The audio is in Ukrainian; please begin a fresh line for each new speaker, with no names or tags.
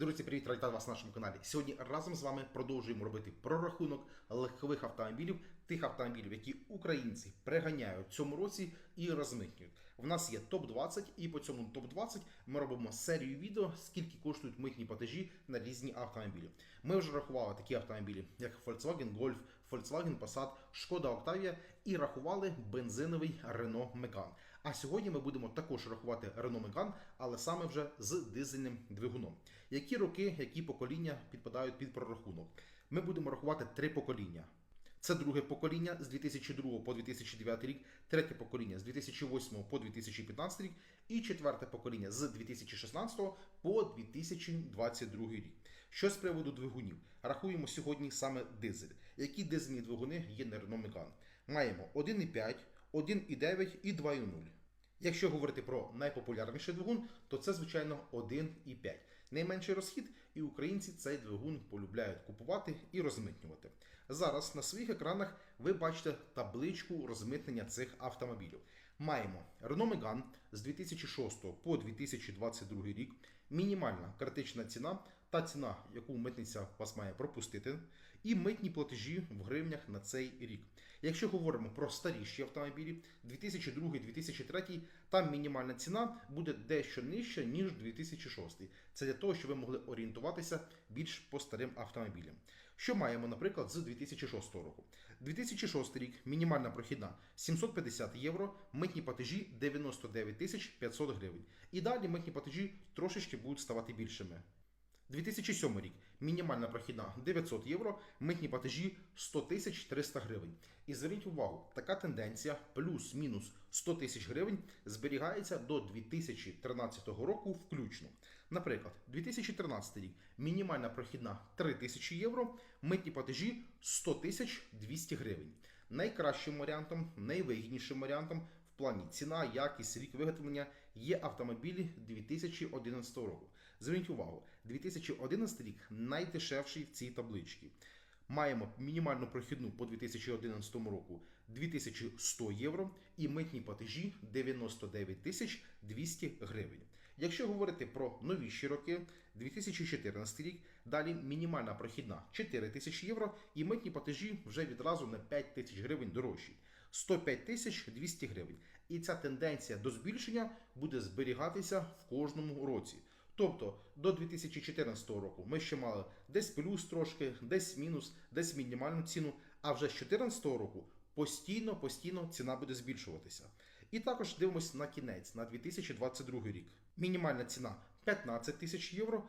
Друзі, привіт, радіта вас на нашому каналі. Сьогодні разом з вами продовжуємо робити прорахунок легкових автомобілів, тих автомобілів, які українці приганяють в цьому році і розмитнюють. В нас є топ 20 і по цьому топ 20 ми робимо серію відео, скільки коштують митні платежі на різні автомобілі. Ми вже рахували такі автомобілі, як Volkswagen Golf, Volkswagen Passat, Шкода Octavia і рахували бензиновий Renault Megane. А сьогодні ми будемо також рахувати Renault Megane, але саме вже з дизельним двигуном. Які роки, які покоління підпадають під прорахунок? Ми будемо рахувати три покоління. Це друге покоління з 2002 по 2009 рік, третє покоління з 2008 по 2015 рік і четверте покоління з 2016 по 2022 рік. Що з приводу двигунів? Рахуємо сьогодні саме дизель. Які дизельні двигуни є на Renault Megane? Маємо 1,5, 1,9 і 2,0. Якщо говорити про найпопулярніший двигун, то це, звичайно, 1,5. Найменший розхід, і українці цей двигун полюбляють купувати і розмитнювати. Зараз на своїх екранах ви бачите табличку розмитнення цих автомобілів. Маємо Renault Megane з 2006 по 2022 рік. Мінімальна критична ціна, та ціна, яку митниця вас має пропустити, і митні платежі в гривнях на цей рік. Якщо говоримо про старіші автомобілі, 2002-2003, там мінімальна ціна буде дещо нижча, ніж 2006. Це для того, щоб ви могли орієнтуватися більш по старим автомобілям. Що маємо, наприклад, з 2006 року? 2006 рік мінімальна прохідна 750 євро, митні платежі 99 тисяч 500 гривень. І далі митні платежі трошечки будуть ставати більшими. 2007 рік мінімальна прохідна 900 євро, митні платежі 100 тисяч 300 гривень. І зверніть увагу, така тенденція плюс-мінус 100 тисяч гривень зберігається до 2013 року включно. Наприклад, 2013 рік мінімальна прохідна 3 тисячі євро, митні платежі 100 тисяч 200 гривень. Найкращим варіантом, найвигіднішим варіантом плані ціна, якість, рік виготовлення є автомобілі 2011 року. Зверніть увагу, 2011 рік найдешевший в цій табличці. Маємо мінімальну прохідну по 2011 року 2100 євро і митні платежі 99 тисяч 200 гривень. Якщо говорити про новіші роки, 2014 рік, далі мінімальна прохідна 4 тисячі євро і митні платежі вже відразу на 5 тисяч гривень дорожчі. 105 тисяч 200 гривень. І ця тенденція до збільшення буде зберігатися в кожному році. Тобто до 2014 року ми ще мали десь плюс трошки, десь мінус, десь мінімальну ціну, а вже з 2014 року постійно, постійно ціна буде збільшуватися. І також дивимося на кінець, на 2022 рік. Мінімальна ціна 15 тисяч євро.